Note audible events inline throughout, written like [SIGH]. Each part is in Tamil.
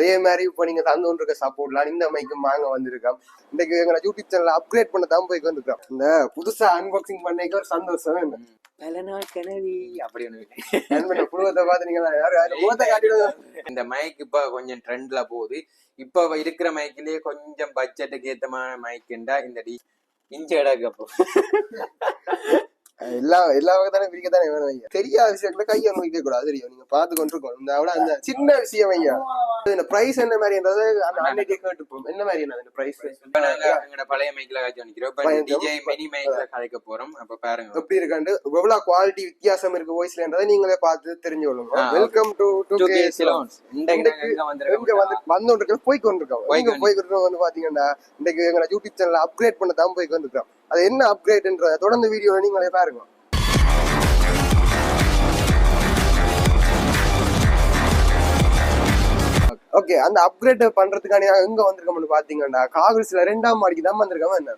அதே மாதிரி இப்போ நீங்க தந்து இருக்க சப்போர்ட்லாம் இந்த மைக்கும் வாங்க வந்திருக்கோம். இன்றைக்கு எங்களை யூடியூப் சேனலை அப்கிரேட் பண்ண தான் போய் வந்திருக்கோம். இந்த புதுசா அன்பாக்சிங் பண்ணிக்க ஒரு சந்தோஷம் என்ன? பல நாள் கனவி. அப்படி ஒன்று குடும்பத்தை பார்த்து இந்த மைக் இப்போ கொஞ்சம் ட்ரெண்ட்ல போகுது. இப்போ இருக்கிற மைக்கிலேயே கொஞ்சம் பட்ஜெட்டுக்கு ஏத்தமான மைக்குண்டா இந்த டி இஞ்சி அடக்கப்போ எல்லா எல்லா வகை பிரிக்க தானே வேணும் ஐயா தெரியாத விஷயத்துல கைய நோய்க்க கூடாது தெரியும். நீங்க பார்த்து கொண்டிருக்கோம் இந்த அவ்வளவு அந்த சின்ன விஷயம் ஐயா இந்த பிரைஸ் என்ன மாதிரின்றது அந்த அன்னைக்கே கேட்டுப்போம். என்ன மாதிரி அந்த பிரைஸ் எங்களோட பழைய மைக்ல காய்ச்சி அனுக்கிறோம் மினி போறோம். அப்ப பாருங்க. எப்படி இருக்காண்டு எவ்வளவு குவாலிட்டி வித்தியாசம் இருக்கு வாய்ஸ்லன்றதை நீங்களே பார்த்து தெரிஞ்சு கொள்ளுங்க. Welcome to two K Ceylons இன்றைக்கு இங்க வந்து வந்து போய் கொண்டிருக்கோம். போய் கொண்டு. வந்து பாத்தீங்கன்னா இன்றைக்கு எங்க யூடியூப் சேனல் அப்கிரேட் பண்ண தான் போய் கொண்டிருக்கோம். அது என்ன அப்கிரேட்ன்ற தொடர்ந்து வீடியோ நீங்களே பாருங்க. ஓகே அந்த அப்கிரேட் பண்றதுக்கான எங்க வந்திருக்கோம்னு பாத்தீங்கன்னா காங்கிரஸ்ல ரெண்டாம் மாடிக்கு தான் வந்திருக்கோம். என்ன?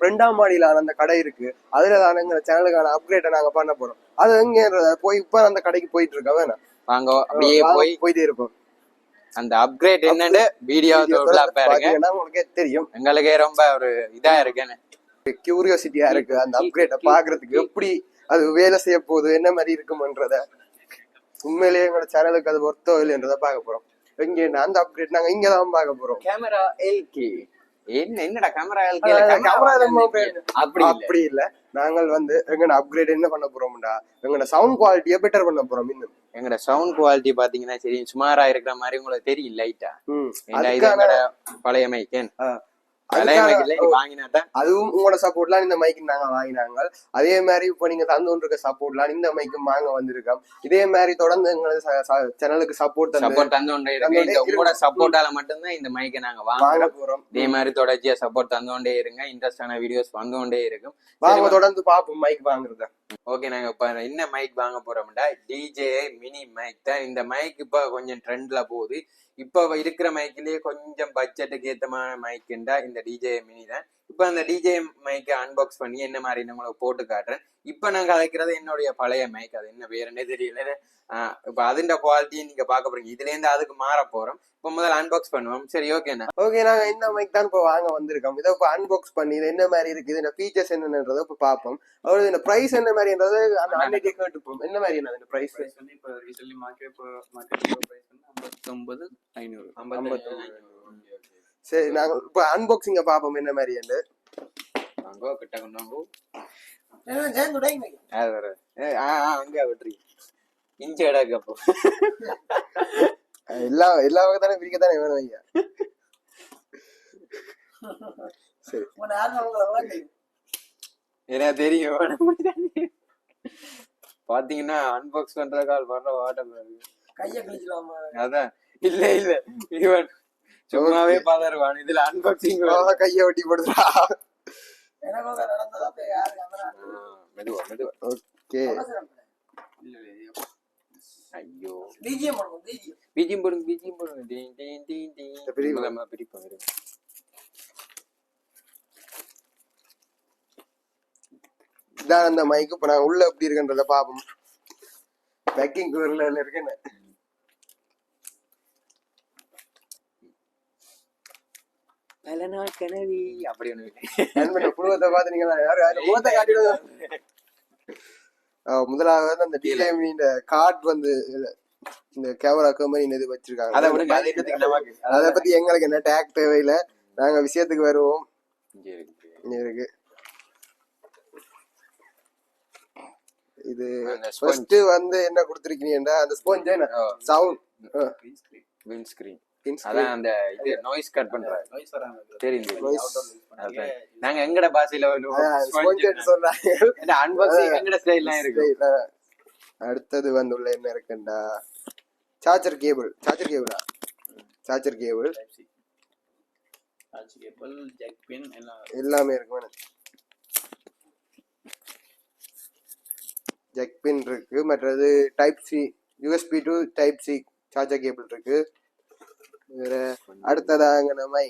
ரெண்டாம் மாடியிலான அந்த கடை இருக்கு. அதுல தானேங்கிற சேனலுக்கான அப்கிரேட்டை நாங்க பண்ண போறோம். அது எங்கன்றத போய் இப்ப அந்த கடைக்கு போயிட்டு இருக்கோம். வேணா நாங்க அப்படியே போய் போயிட்டே இருப்போம். அந்த அப்கிரேட் என்னன்னு வீடியோ பாருங்க. உங்களுக்கே தெரியும். எங்களுக்கே ரொம்ப ஒரு இதா இருக்குன்னு. கியூரியோசிட்டியா இருக்கு. அந்த அப்கிரேட பாக்குறதுக்கு எப்படி அது வேலை செய்ய போகுது என்ன மாதிரி இருக்குமன்றத உண்மையிலேயே எங்களோட சேனலுக்கு அது ஒர்த்தோ இல்லைன்றத பார்க்க போறோம். இங்க அந்த அப்கிரேட் நாங்க இங்க தான் பார்க்க போறோம். கேமரா எல்கே என்ன என்னடா கேமரா அப்படி அப்படி இல்ல. நாங்கள் வந்து எங்கட அப்கிரேட் என்ன பண்ண போறோம்டா? எங்கட சவுண்ட் குவாலிட்டியை பெட்டர் பண்ண போறோம் இன்னும். எங்கட சவுண்ட் குவாலிட்டி பாத்தீங்கன்னா சரி சுமாரா இருக்கிற மாதிரி உங்களுக்கு தெரியும் லைட்டா பழைய மைக்கேன் அதுவும் உங்களோட சப்போர்ட்லாம் இந்த மைக்கு நாங்க வாங்கினாங்க. அதே மாதிரி இப்ப நீங்க தந்து இருக்க சப்போர்ட் எல்லாம் இந்த மைக்கு வாங்க வந்திருக்கோம். இதே மாதிரி தொடர்ந்து எங்களது சேனலுக்கு சப்போர்ட் சப்போர்ட் தந்து உங்களோட சப்போர்ட்டால மட்டும்தான் இந்த மைக்கை நாங்க வாங்க போறோம். இதே மாதிரி தொடர்ச்சியா சப்போர்ட் தந்து இருங்க. இன்ட்ரெஸ்டான வீடியோஸ் வந்தோண்டே இருக்கும். வாங்க தொடர்ந்து பாப்போம் மைக் வாங்குறத. ஓகே நாங்க என்ன மைக் வாங்க போறோம்டா? டிஜே மினி மைக் தான். இந்த மைக் இப்போ கொஞ்சம் ட்ரெண்ட்ல போகுது. இப்ப இருக்கிற மைக்லயே கொஞ்சம் பட்ஜெட்டுக்கு ஏத்தமான மைக்குண்டா இந்த டிஜே மினி தான். இப்ப அந்த டிஜே மைக்கை அன்பாக்ஸ் பண்ணி என்ன மாதிரி நம்மளுக்கு போட்டு காட்டுறேன். இப்ப நான் கலைக்கிறது என்னுடைய பழைய மைக் அது என்ன வேறுனே தெரியல. இப்போ அதுண்ட குவாலிட்டியும் நீங்க பாக்க போறீங்க. இதுல இருந்து அதுக்கு மாற போறோம். இப்போ முதல்ல அன்பாக்ஸ் பண்ணுவோம். சரி ஓகேண்ணா ஓகே நாங்க இந்த மைக் தான் இப்போ வாங்க வந்திருக்கோம். இதை இப்போ அன்பாக்ஸ் பண்ணி இது என்ன மாதிரி இருக்கு இந்த ஃபீச்சர்ஸ் என்னன்றதை இப்போ பாப்போம் அதாவது இந்த ப்ரைஸ் என்ன மாதிரின்றது அந்த அன்னைக்கு கேட்டுப்போம். என்ன மாதிரி என்ன ப்ரைஸ் ப்ரைஸ் வந்து இப்போ ரீசென்ட்லி மார்க்கெட் மார்க்கெட் ப்ரைஸ் வந்து ஐம்பத்தொம்பது ஐநூறு. ஐம்பத்தொம்பது. சரி நாங்கள் இப்போ அன்பாக்சிங்கை பார்ப்போம் என்ன மாதிரி என்று? அங்கோ கிட்ட கொண்டாங்கோ அது வர ஆ அங்கே வெற்றி இஞ்சி இடாக்கு அப்போ. எல்லா எல்லா வகை தானே பிரிக்க தானே வேணும் ஐயா சரி எனக்கு தெரியும் பாத்தீங்கன்னா அன்பாக்ஸ் பண்ற கால் பண்ற கையை கைய அதான். இல்ல இல்ல. இவன் சும்மாவே பதறுவான். இதுல அன்பாக்சிங் கைய ஒட்டி போடுறா. மெதுவா மெதுவா. ஓகே. ஐயோ. பிஜிஎம் போடுங்க பிஜிஎம் போடுங்க பிஜிஎம் போடுங்க. டீன் டீன் டீன் டீன். பிரிப்போம் பிரிப்போம். இதான் அந்த மைக்கு இப்போ நான் உள்ள எப்படி இருக்குன்றத பாப்போம். பேக்கிங் குரலில் இருக்கேன்னு. பல நாள் கனவி. அப்படி ஒண்ணு புருவத்தை பார்த்து முதலாக வந்து அந்த டிஎம் கார்ட் வந்து இந்த கேமராக்கு மாதிரி இது வச்சிருக்காங்க? அதை பத்தி எங்களுக்கு என்ன டேக் தேவையில்ல. நாங்க விஷயத்துக்கு வருவோம். இருக்கு. இது ஃபர்ஸ்ட் வந்து என்ன கொடுத்துருக்கீங்கன்னா அந்த ஸ்போஞ்ச் சவுண்ட் ஸ்கிரீன் அடுத்தது வந்துள்ள என்ன இருக்குண்டா சார்ஜர் கேபிள் சார்ஜர் கேபிளா சார்ஜர் கேபிள் எல்லாமே இருக்கு ஜெக் பின் இருக்கு. மற்றது type C USB to type C charger cable இருக்கு. வேற அடுத்ததாங்க நம்ம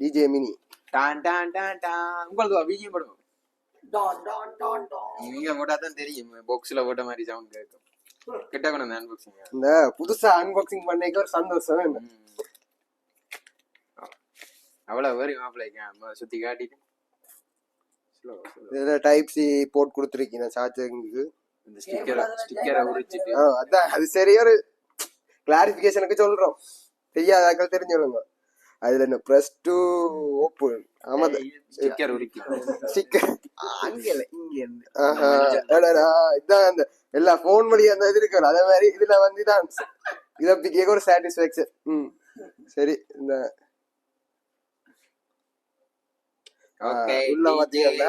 டிஜே மினி டான் டான் டான் டான். உங்களுக்கு பிஜிஎம் போடுவோம். டான் நீங்க போட்டா தான் தெரியும். பாக்ஸ்ல போட்ட மாதிரி சவுண்ட் கேட்கும். கிட்ட கொண்டு வந்து அன்பாக்சிங் இந்த புதுசா அன்பாக்சிங் பண்ணைக்கு ஒரு சந்தோஷம் அவ்வளவு வேறு மாப்பிள்ளைக்கு சுத்தி காட்டிட்டு. இதில் டைப் சி போட் கொடுத்துருக்கீங்க சார்ஜிங்க்கு இந்த ஸ்டிக்கரை ஸ்டிக்கரை உரிச்சிட்டு. அதான் அது சரியா ஒரு கிளாரிஃபிகேஷனுக்கு சொல்றோம். தெரியாதாக்கள் தெரிஞ்சுடுங்க அதுல என்ன ப்ளஸ் டூ ஓப்பன் ஆமா ஸ்டிக்கர் ஸ்டிக்கர் இங்க இதான் அந்த எல்லா போன் வழி அந்த இது இருக்கு அதே மாதிரி இதுல வந்து இதான். இத கேட்க ஒரு சாட்டிஸ்பாக்சன் ம் சரி இந்த ஓகே உள்ள பாத்தீங்கன்னா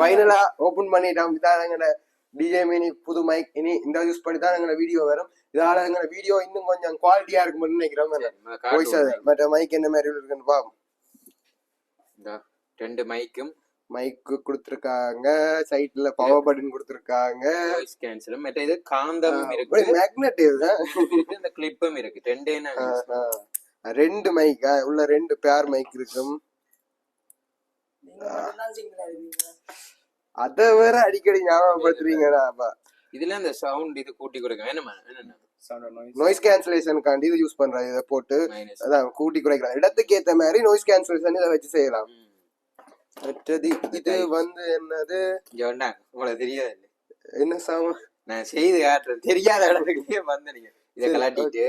ஃபைனலா ஓபன் பண்ணிட்டோம். இதான் எங்களோட டிஜே மினி புது மைக் இனி இந்த யூஸ் பண்ணி தான் எங்களோட வீடியோ வரும். இதால எங்களோட வீடியோ இன்னும் கொஞ்சம் குவாலிட்டியா இருக்கும்னு நினைக்கிறோம் சார் மற்ற மைக் என்ன மாதிரி இருக்குன்னு பாப்போம். இந்த ரெண்டு மைக்கும் மைக்கு கொடுத்துருக்காங்க சைட்ல பவர் பட்டன் கொடுத்துருக்காங்க. வாய்ஸ் கேன்சலும் மற்ற இது காந்தமும் இருக்கு. மேக்னெட் [LAUGHS] இந்த கிளிப்பும் இருக்கு. ரெண்டே. ரெண்டு மைக் உள்ள ரெண்டு பேர் மைக் இருக்கும். அத வேற அடிக்கடி ஞாபகப்படுத்துறீங்கடா இதுல அந்த சவுண்ட் இது கூட்டி கொடுக்க வேணுமா என்னென்ன சவுண்ட் நாய்ஸ் நாய்ஸ் கேன்சலேஷனுக்காண்டி இது யூஸ் பண்றாங்க இதை போட்டு அதான் கூட்டி குறைக்கலாம் இடத்துக்கு ஏத்த மாதிரி நாய்ஸ் கேன்சலேஷன் இதை வச்சு செய்யலாம். மற்றது இது வந்து என்னது? வேண்டாம் உங்களுக்கு தெரியாது. என்ன சாம நான் செய்து காட்டுறேன். தெரியாத இடத்துக்கு வந்து நீங்க. இதை கலாட்டிட்டு.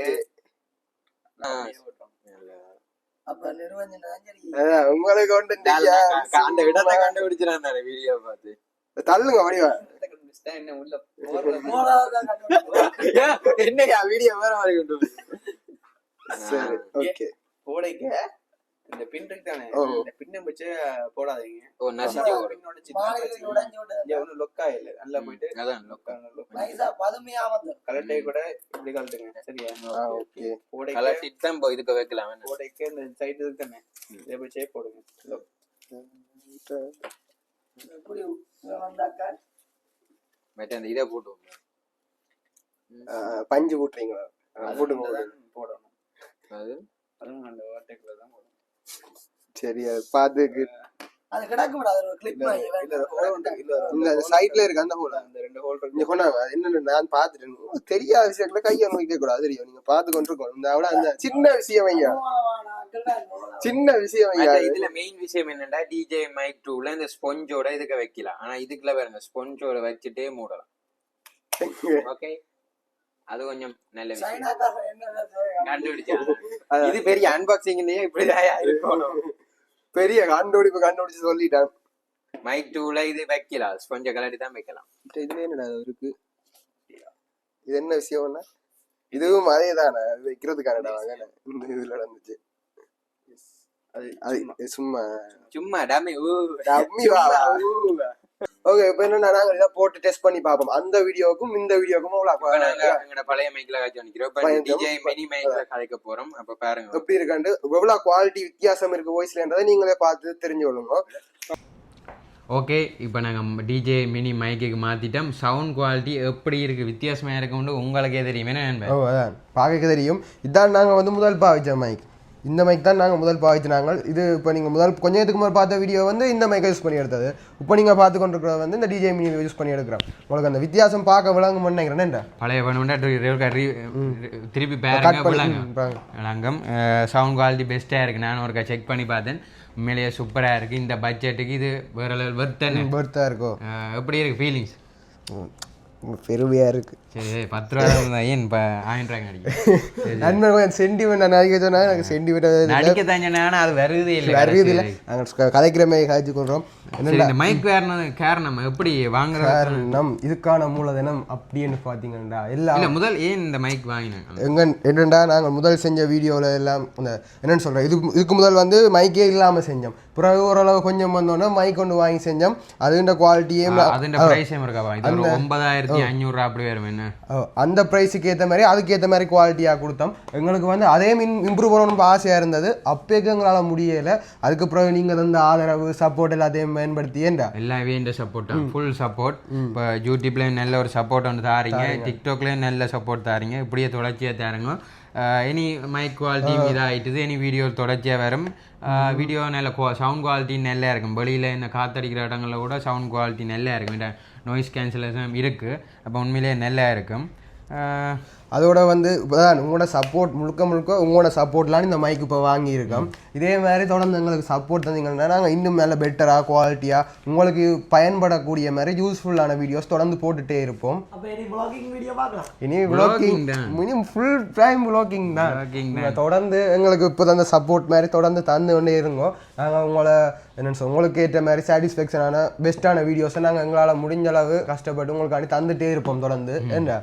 உங்களுக்கு அந்த இடத்தை கண்டுபிடிச்சிடான் தானே வீடியோ பார்த்து. தள்ளுங்க வடிவா என்ன உள்ள. [LAUGHS] என்னையா வீடியோ வேற மாதிரி கொண்டு? சரி ஓகே போடைக்க இந்த பின் இருக்கு தானே. இந்த பின்னை வச்சு போடாதீங்க. ஓ நசிஞ்சு ஒன்றும் லொக்கா இல்லை நல்லா போயிட்டு அதான் look. நைஸா பதுமையா வந்து. கலட்டை கூட இப்படி கலட்டுங்க சரியா? ஓகே கலட்டிட்டு தான் இதுக்கு வைக்கலாம்? போடைக்க இந்த சைடு இருக்கு தானே. இதை போய் சேப் போடுங்க. வந்தாக்கா? மற்ற அந்த இதை போட்டு பஞ்சு போட்டுறீங்களா போட்டுங்க தான் போடணும். அது? அதுவும் அந்த வார்த்தைக்குள்ள தான் போடணும். சரி அது பாத்துக்கு. அது கிடக்க விடாது ஒரு இல்ல, சைட்ல இருக்கு அந்த போல அந்த ரெண்டு ஹோல் இருக்கு. கொண்டாங்க அது என்னன்னு நான் பாத்துட்டேன் உங்களுக்கு தெரியாத விஷயத்துல கையை நோக்கிக்க கூடாது தெரியும். நீங்க பாத்து கொண்டிருக்கோம் இந்த அவ்வளவு அந்த சின்ன விஷயம் ஐயா. சின்ன விஷயம் இதுல மெயின் விஷயம் என்னன்னா டிஜே மைக் டூல இந்த ஸ்பொஞ்சோட இதுக்கு வைக்கலாம் ஆனா இதுக்குள்ள பாருங்க ஸ்பொஞ்சோட வச்சுட்டே மூடலாம். [LAUGHS] ஓகே அது கொஞ்சம் நல்ல விஷயம்? கண்டுபிடிச்சா இது பெரிய அன்பாக்சிங்லயே இப்படிதான் இருக்கணும். [LAUGHS] பெரிய கண்டுபிடிப்பு கண்டுபிடிச்சு சொல்லிட்டான் மைக் டூல இது வைக்கலாம் ஸ்பொஞ்ச கலட்டி தான் வைக்கலாம். இதுல என்னடா இருக்கு? இது என்ன விஷயம்னா இதுவும் அதே தானே. வைக்கிறதுக்கானடா வாங்க இந்த இதுல நடந்துச்சு. அது அது சும்மா. இது சும்மா டம்மி டம்மி வா ஓகே இப்போ என்ன நாங்க இதை போட்டு டெஸ்ட் பண்ணி பார்ப்போம். அந்த வீடியோக்கும் இந்த வீடியோக்கும் எங்கட பழைய மைக்ல காய்ச்சி. டிஜே மினி மைக்ல கதைக்க போறோம். அப்ப பாருங்க. எப்படி இருக்காண்டு எவ்வளவு குவாலிட்டி வித்தியாசம் இருக்கு வாய்ஸ்லன்றதை நீங்களே பார்த்து தெரிஞ்சு கொள்ளுங்க ஓகே இப்போ நாங்கள் டிஜே மினி மைக்குக்கு மாற்றிட்டோம் சவுண்ட் குவாலிட்டி எப்படி இருக்குது வித்தியாசமாக இருக்கும்னு உங்களுக்கே தெரியும் என்ன பார்க்க தெரியும். இதான் நாங்கள் வந்து முதல் பாவிச்ச மைக் இந்த மைக் தான் நாங்கள் முதல் பாவிச்சினாங்க இது இப்போ நீங்கள் முதல் கொஞ்ச நேரத்துக்கு முன்னாடி பார்த்த வீடியோ வந்து இந்த மைக்கை யூஸ் பண்ணி எடுத்தது. இப்போ நீங்கள் பார்த்து கொண்டிருக்கிறது வந்து இந்த டிஜே மினி யூஸ் பண்ணி எடுக்கிறோம். உங்களுக்கு அந்த வித்தியாசம் பார்க்க விளங்கும் நினைக்கிறேன். பழைய திருப்பி விளங்கும். சவுண்ட் குவாலிட்டி பெஸ்ட்டாக இருக்குது நான் ஒருக்கா செக் பண்ணி பார்த்தேன். உண்மையிலேயே சூப்பராக இருக்குது இந்த பட்ஜெட்டுக்கு இது வேற லெவல் வர்த்தன்னு பர்த்தாக இருக்கும் எப்படி இருக்குது ஃபீலிங்ஸ் பெருமையாக இருக்குது சரி பத்து ரூபா ஏன் இப்போ ஆயிரம் சென்டிமெண்ட் நான் நடிக்க சொன்னா எனக்கு சென்டிமெண்ட் நடிக்க தான் ஆனால் அது வருதே இல்லை வருது இல்லை நாங்கள் கதைக்கிற மாதிரி காய்ச்சி கொள்கிறோம் இந்த மைக் வேறு காரணம் எப்படி வாங்குற காரணம் இதுக்கான மூலதனம் அப்படின்னு பார்த்தீங்கன்னா எல்லாம் முதல் ஏன் இந்த மைக் வாங்கினாங்க? எங்க என்னடா நாங்கள் முதல் செஞ்ச வீடியோவில் எல்லாம் இந்த என்னன்னு சொல்கிறேன் இது இதுக்கு முதல் வந்து மைக்கே இல்லாமல் செஞ்சோம். பிறகு ஓரளவு கொஞ்சம் வந்தோன்னே மைக் கொண்டு வாங்கி செஞ்சோம். அதுன்ற ஒரு ஒன்பதாயிரத்தி அஞ்சூறு அப்படி வரும் என்ன? அந்த ப்ரைஸுக்கு ஏற்ற மாதிரி அதுக்கு ஏற்ற மாதிரி குவாலிட்டியாக கொடுத்தோம். எங்களுக்கு வந்து அதே மின் இம்ப்ரூவ் பண்ணணும்னு ஆசையாக இருந்தது. அப்போக்கு எங்களால் முடியலை. அதுக்கு பிறகு நீங்கள் தந்த ஆதரவு சப்போர்ட் எல்லாத்தையும் பயன்படுத்தி ஏன்டா எல்லா வேண்ட சப்போர்ட் ஃபுல் சப்போர்ட் இப்போ யூடியூப்ல நல்ல ஒரு சப்போர்ட் வந்து தாரீங்க. டிக்டாக்லேயும் நல்ல சப்போர்ட் தாரீங்க. இப்படியே தொடர்ச்சியாக தாருங்க. இனி மைக் குவாலிட்டி இதாகிட்டுது இனி வீடியோ தொடர்ச்சியாக வரும். வீடியோ நல்ல சவுண்ட் குவாலிட்டி நல்லா இருக்கும். வெளியில் இந்த காத்தடிக்கிற இடங்களில் கூட சவுண்ட் குவாலிட்டி நல்லா இருக்கும். நாய்ஸ் கேன்சலேஷன் இருக்குது அப்போ உண்மையிலேயே நல்லா இருக்கும். அதோட வந்து இப்போதான் உங்களோட சப்போர்ட் முழுக்க முழுக்க உங்களோட சப்போர்ட்லாம் இந்த மைக் இப்போ வாங்கியிருக்கோம். இதே மாதிரி தொடர்ந்து எங்களுக்கு சப்போர்ட் தந்தீங்கன்னா நாங்கள் இன்னும் மேலே பெட்டராக குவாலிட்டியாக உங்களுக்கு பயன்படக்கூடிய மாதிரி யூஸ்ஃபுல்லான வீடியோஸ் தொடர்ந்து போட்டுட்டே இருப்போம். அப்ப இனி பார்க்கலாம். இனி ஃபுல் டைம் vlogging தான். தொடர்ந்து எங்களுக்கு இப்போ தந்த சப்போர்ட் மாதிரி தொடர்ந்து தந்து கொண்டே இருங்கோ. நாங்கள் உங்களை என்னென்னு உங்களுக்கு ஏற்ற மாதிரி சாட்டிஸ்ஃபேக்ஷனான பெஸ்ட்டான வீடியோஸை நாங்கள் எங்களால் முடிஞ்ச அளவு கஷ்டப்பட்டு உங்களுக்கு தந்துட்டே இருப்போம் தொடர்ந்து. என்ன?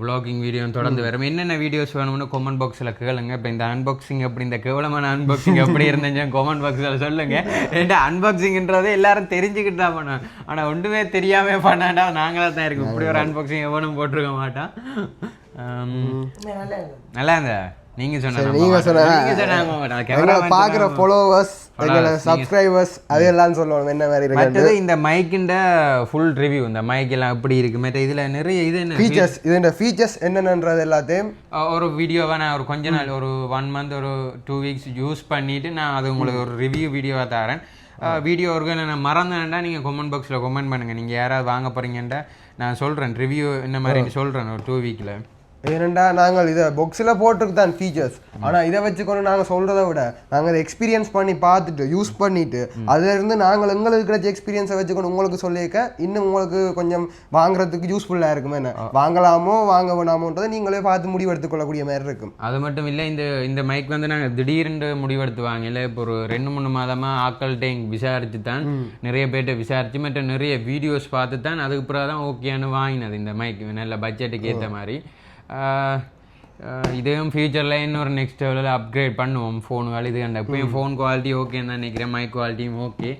Vlogging வீடியோ தொடர்ந்து வரும். என்னென்ன வீடியோஸ் வேணும்னு கமெண்ட் பாக்ஸில் கேளுங்க. இப்போ இந்த அன்பாக்சிங் அப்படி இந்த கேவலமான அன்பாக்சிங் எப்படி இருந்துச்சு கமெண்ட் பாக்ஸில் சொல்லுங்க. ஏன்டா அன்பாக்சிங்ன்றதே எல்லாரும் தெரிஞ்சுக்கிட்டு தான் பண்ணுவேன். ஆனால் ஒன்றுமே தெரியாம பண்ணாண்டா நாங்களாக தான் இருக்கும். இப்படி ஒரு அன்பாக்சிங் எவனும் போட்டிருக்க மாட்டான். நல்லா இருந்தா நீங்க சொன்ன நீங்க. சொன்ன. அது சொன்னா ஃபாலோவர்ஸ் எங்களை Followers, சப்ஸ்கிரைபர்ஸ் அதெல்லாம் சொல்லணும் என்ன மாதிரி இருக்கு மற்றது இந்த மைக்கிண்ட ஃபுல் ரிவ்யூ இந்த மைக் எல்லாம் எப்படி இருக்கு மற்ற இதுல நிறைய இது என்ன? ஃபீச்சர்ஸ் இதோட ஃபீச்சர்ஸ் என்னென்னன்றது எல்லாத்தையும் ஒரு வீடியோவை நான் ஒரு கொஞ்ச நாள் ஒரு ஒன் மந்த் ஒரு டூ வீக்ஸ் யூஸ் பண்ணிட்டு நான் அது உங்களுக்கு ஒரு ரிவ்யூ வீடியோவாக தரேன். வீடியோ ஒரு நான் மறந்தேன்டா நீங்கள் கமெண்ட் பாக்ஸில் கமெண்ட் பண்ணுங்கள் நீங்கள் யாராவது வாங்க போகிறீங்கன்டா நான் சொல்கிறேன் ரிவ்யூ இந்த மாதிரி சொல்கிறேன் ஒரு டூ வீக்கில் ஏனெண்டா நாங்கள் இதை பாக்ஸில் போட்டுருக்கு தான் ஃபீச்சர்ஸ் ஆனால் இதை வச்சுக்கொண்டு நாங்கள் சொல்கிறத விட நாங்கள் இதை எக்ஸ்பீரியன்ஸ் பண்ணி பார்த்துட்டு யூஸ் பண்ணிட்டு அதிலிருந்து நாங்கள் எங்களுக்கு கிடைச்ச எக்ஸ்பீரியன்ஸை வச்சுக்கொண்டு உங்களுக்கு சொல்லியிருக்க இன்னும் உங்களுக்கு கொஞ்சம் வாங்குறதுக்கு யூஸ்ஃபுல்லாக இருக்கும் என்ன? வாங்கலாமோ வாங்க வேணாமோன்றதை நீங்களே பார்த்து முடிவு எடுத்துக்கொள்ளக்கூடிய மாதிரி இருக்கும். அது மட்டும் இல்லை இந்த இந்த மைக் வந்து நாங்கள் திடீர்னு முடிவெடுத்து வாங்கல இப்போ ஒரு ரெண்டு மூணு மாதமாக ஆக்கள்கிட்ட விசாரிச்சு தான் நிறைய பேர்கிட்ட விசாரிச்சு மற்ற நிறைய வீடியோஸ் பார்த்து தான் அதுக்கு பிறகு தான் ஓகேன்னு வாங்கினது இந்த மைக் நல்ல பட்ஜெட்டுக்கு ஏற்ற மாதிரி. இதையும் ஃபியூச்சரில் இன்னொரு நெக்ஸ்ட் லெவலில் அப்கிரேட் பண்ணுவோம் ஃபோனுகள் இது கண்ட இப்போயும் ஃபோன் குவாலிட்டி ஓகேன்னு தான் நினைக்கிறேன் மைக் குவாலிட்டியும் ஓகே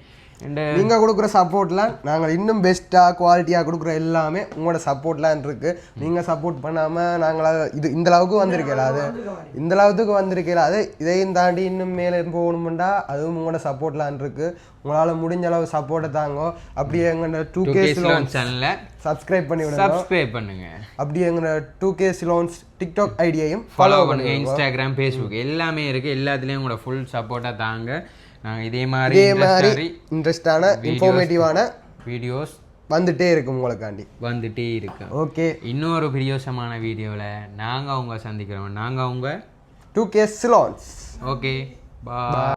நீங்கள் கொடுக்குற சப்போர்ட்லாம் நாங்கள் இன்னும் பெஸ்ட்டாக குவாலிட்டியாக கொடுக்குற எல்லாமே உங்களோட சப்போர்ட்லாம் இருக்கு. நீங்கள் சப்போர்ட் பண்ணாமல் நாங்களாக இது இந்த அளவுக்கு வந்திருக்கல அது. இந்த அளவுக்கு வந்திருக்கல அது. இதையும் தாண்டி இன்னும் மேலே போகணுமெண்டா அதுவும் உங்களோட சப்போர்ட்லாம் இருக்கு. உங்களால் முடிஞ்ச அளவு சப்போர்ட்டை தாங்கோ. அப்படியே எங்களோட டூ கேஸ் லோன் சேனலை சப்ஸ்கிரைப் பண்ணி விடுங்க சப்ஸ்கிரைப் பண்ணுங்க. அப்படியே எங்களோட டூ கே சிலோன்ஸ் டிக்டாக் ஐடியையும் ஃபாலோ பண்ணுங்க. இன்ஸ்டாகிராம் ஃபேஸ்புக் எல்லாமே இருக்கு. எல்லாத்துலேயும் உங்களோட ஃபுல் சப்போர்ட்டாக தாங்க. நாங்கள் இதே மாதிரி இதே மாதிரி இன்ட்ரெஸ்டான இன்ஃபார்மேட்டிவான வீடியோஸ் வந்துட்டே இருக்கும் உங்களுக்காண்டி. வந்துட்டே இருக்கு. ஓகே. இன்னொரு பிரியோசமான வீடியோவில் நாங்கள் அவங்க சந்திக்கிறோம். நாங்கள் அவங்க டூ கே சிலோன்ஸ் ஓகே பா